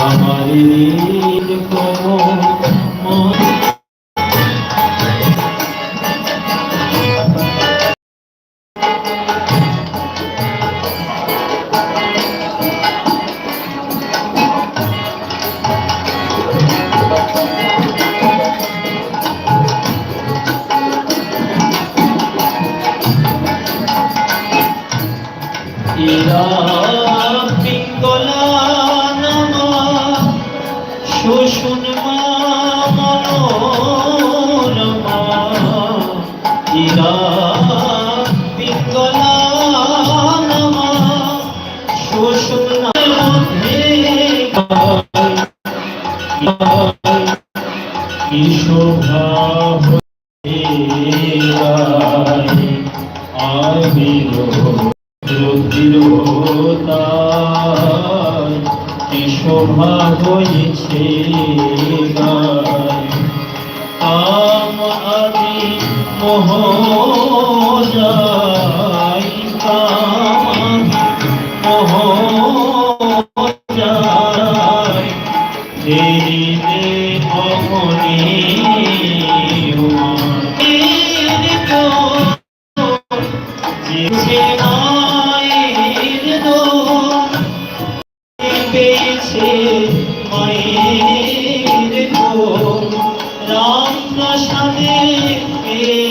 আমার নীল শোষণ শোভা আমির রুদ্রতায় কি শোভা হয়েছে আম আদি মোহজাই কাম মোহজাই দেরি দে অমনি পেয়েছে মায়ের রাম পেব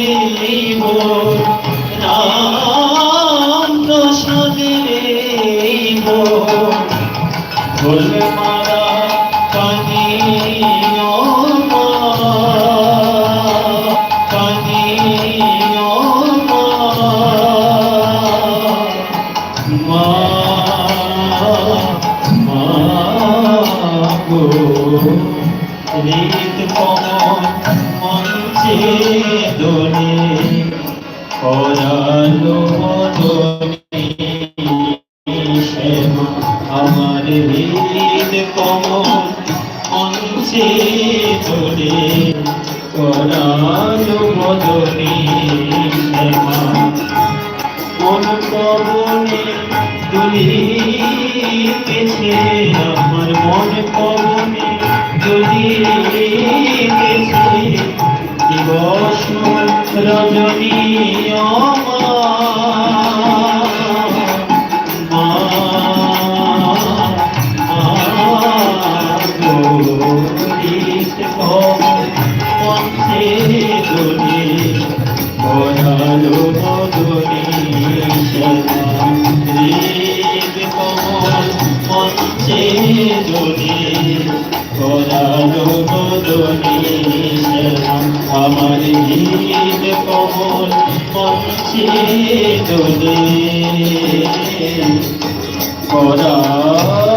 আমার হৃদ কমল মঞ্চে তোলে করালো মদনী শ্যামা মন পবনে দুলিতেছে আমার মন পবনে দুলিতেছে দিবস রজনী বনালো দোলে করালো মদনী শ্যামা আমার হৃদ কমল মঞ্চে দোলে করালো